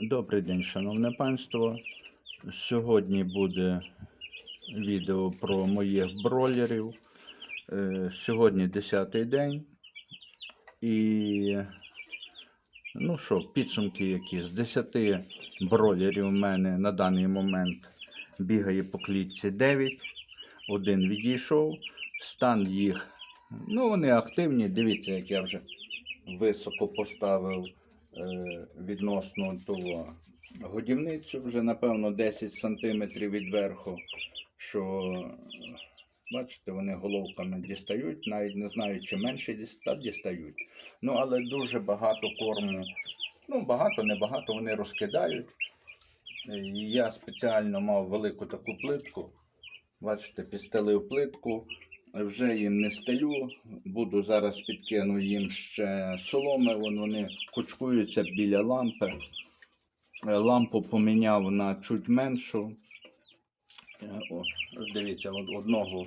Добрий день, шановне панство. Сьогодні буде відео про моїх бройлерів. Е, Сьогодні 10-й день. І ну що, підсумки які. З 10 бройлерів у мене на даний момент бігає по клітці 9. Один відійшов. Стан їх. Ну, вони активні. Дивіться, як я вже високо поставив відносно того годівницю, вже напевно 10 см від верху, що бачите, вони головками дістають, навіть не знаю, чи менше та дістають. Ну, але дуже багато корму. Ну, багато, небагато вони розкидають. Е, я спеціально мав велику таку плитку. Бачите, підстелив плитку. Вже їм не стелю. Буду зараз підкину їм ще соломи. Вон вони кучкуються біля лампи. Е, Лампу поміняв на чуть меншу. Е, О, дивіться, от одного.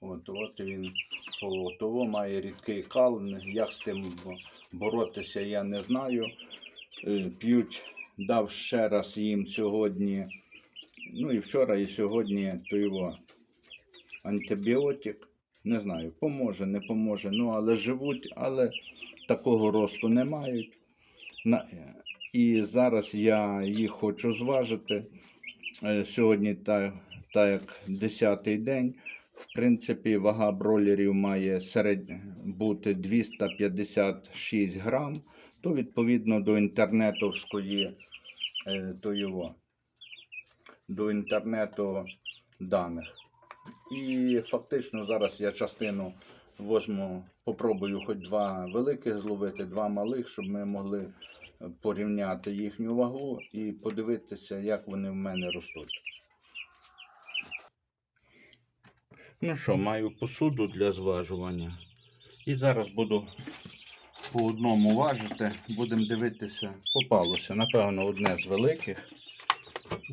От, от він того має рідкий кал. Як з тим боротися, я не знаю. Е, П'ють, дав ще раз їм сьогодні. Ну і вчора, і сьогодні то його антибіотик. Не знаю, поможе, не поможе. Ну, але живуть, але такого росту не мають. На- І зараз я їх хочу зважити. Е, Сьогодні так, так як 10-й день. В принципі, вага бройлерів має серед... бути 256 грам, то відповідно до інтернетовської е, то його, до інтернету даних. І фактично зараз я частину возьму, попробую хоч два великих зловити, два малих, щоб ми могли порівняти їхню вагу і подивитися, як вони в мене ростуть. Ну що, маю посуду для зважування. І зараз буду по одному важити. Будемо дивитися, попалося. Напевно, одне з великих.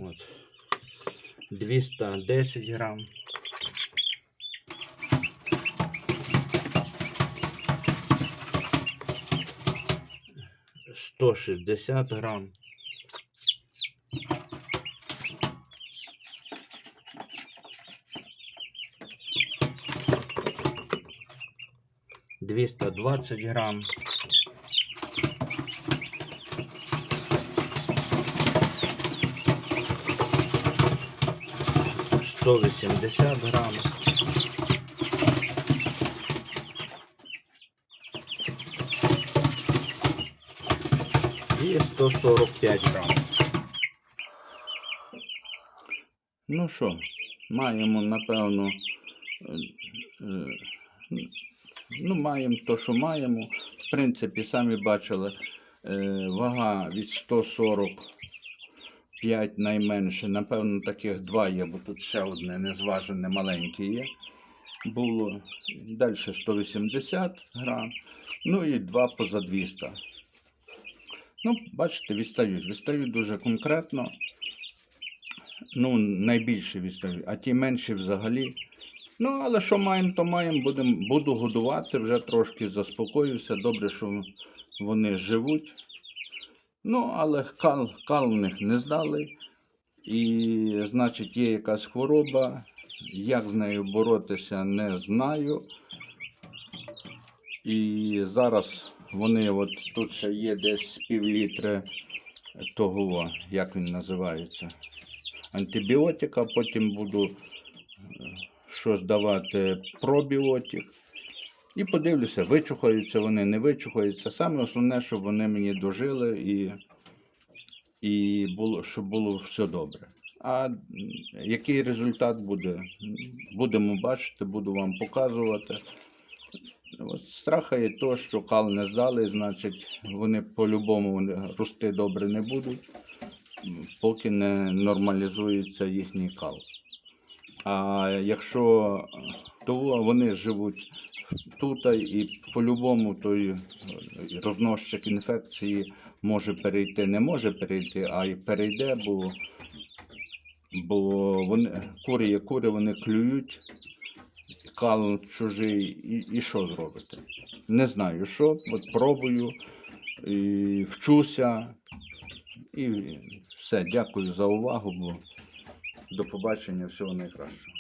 От. 210 грам. 160 грам. Двісті двадцять грам. Сто вісімдесят грам. 145 грам. Ну що, маємо, напевно, е, е, ну, маємо то, що маємо. В принципі, самі бачили, е, вага від 145 найменше. Напевно, таких два є, бо тут ще одне незважене маленьке є. Було далі 180 грам, ну і два поза 200. Ну, бачите, відстають. Відстають дуже конкретно. Ну, найбільше відстають, а ті менші взагалі. Ну, але що маємо, то маємо. Будем, буду годувати, вже трошки заспокоюся. Добре, що вони живуть. Ну, але кал, кал в них не здали. І, значить, є якась хвороба. Як з нею боротися, не знаю. І зараз вони от тут ще є десь пів літри того, як він називається, антибіотика, потім буду е, щось давати пробіотик. І подивлюся, вичухаються вони, не вичухаються. Саме основне, щоб вони мені дожили і, і було, щоб було все добре. А який результат буде, будемо бачити, буду вам показувати. Страха є то, що кал не здали, значить вони по-любому рости добре не будуть, поки не нормалізується їхній кал. А якщо то вони живуть тут і по-любому той розносчик інфекції може перейти, не може перейти, а й перейде, бо, бо вони, кури є кури, вони клюють кал чужий, і, і що зробити? Не знаю що, от пробую, і вчуся. І все, дякую за увагу. Бо до побачення, всього найкращого.